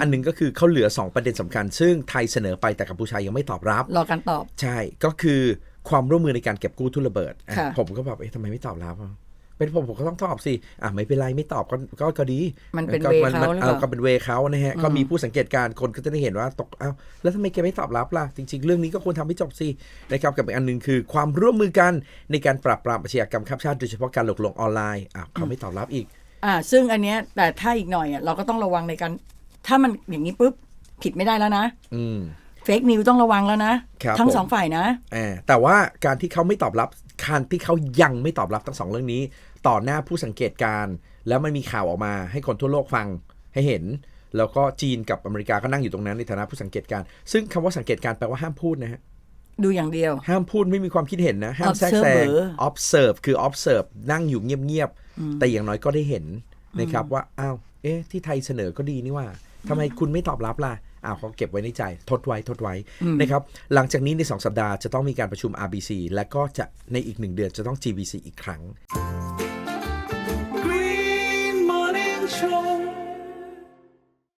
อันหนึงก็คือเขาเหลือ 2 ประเด็นสำคัญ ซึ่งไทยเสนอไปแต่กัมพูชายังไม่ตอบรับ รอการตอบ ใช่ก็คือความร่วมมือในการเก็บกู้ทุนระเบิดอะค่ะผมก็แบบเอ๊ะทำไมไม่ตอบรับอะเป็นผมผมก็ต้องตอบสิ อะไม่เป็นไรไม่ตอบก็ก็ก็ดี มันเป็นก็เวมัเขาหรือเปเอาล่าก็เป็นเวเขานะฮะ ก็มีผู้สังเกตการณ์คนก็จะได้เห็นว่าตกเอ้าแล้วทำไมแกไม่ตอบรับล่ะ จริง ๆ เรื่องนี้ก็ควรทำให้จบสินะครับกับอีกอันหนึ่งคือความร่วมมือกันในการปราบปรามอาชญากรรมข้ามชาติโดยเฉพาะการหลอกลวงออนไลน์อะเขาไม่ตอบรับอีก อ่า ซึ่งอันเนี้ยแต่ถ้าอีกหน่อยอะเราก็ต้องระวังในการ ถ้ามันอย่างนี้ปุ๊บผิดไม่ได้แล้วนะอืม เฟกนิวต้องระวังแล้วนะ ครับทั้งผม สองฝ่ายนะอ่าแต่ว่าการที่เขาไม่ตอบรับการที่เขายังไม่ตอบรับทั้งสองเรื่องนี้ ต่อหน้าผู้สังเกตการณ์แล้วมันมีข่าวออกมาให้คนทั่วโลกฟังให้เห็น แล้วก็จีนกับอเมริกาก็นั่งอยู่ตรงนั้นในฐานะผู้สังเกตการณ์ซึ่งคำว่าสังเกตการณ์แปลว่าห้ามพูดนะฮะ ดูอย่างเดียว ห้ามพูดไม่มีความคิดเห็นนะ ห้ามแทรกแซง Observer observe คือ observe นั่งอยู่เงียบ ๆ แต่อย่างน้อยก็ได้เห็นนะครับว่า อ้าว เอ๊ะ ที่ไทยเสนอก็ดีนี่ว่า ทำไมคุณไม่ตอบรับล่ะอ้าวเขาเก็บไว้ในใจ ทดไว้ทดไว้นะครับ หลังจากนี้ใน 2 สัปดาห์จะต้องมีการประชุม RBC และก็จะในอีกหนึ่งเดือนจะต้อง GBC อีกครั้ง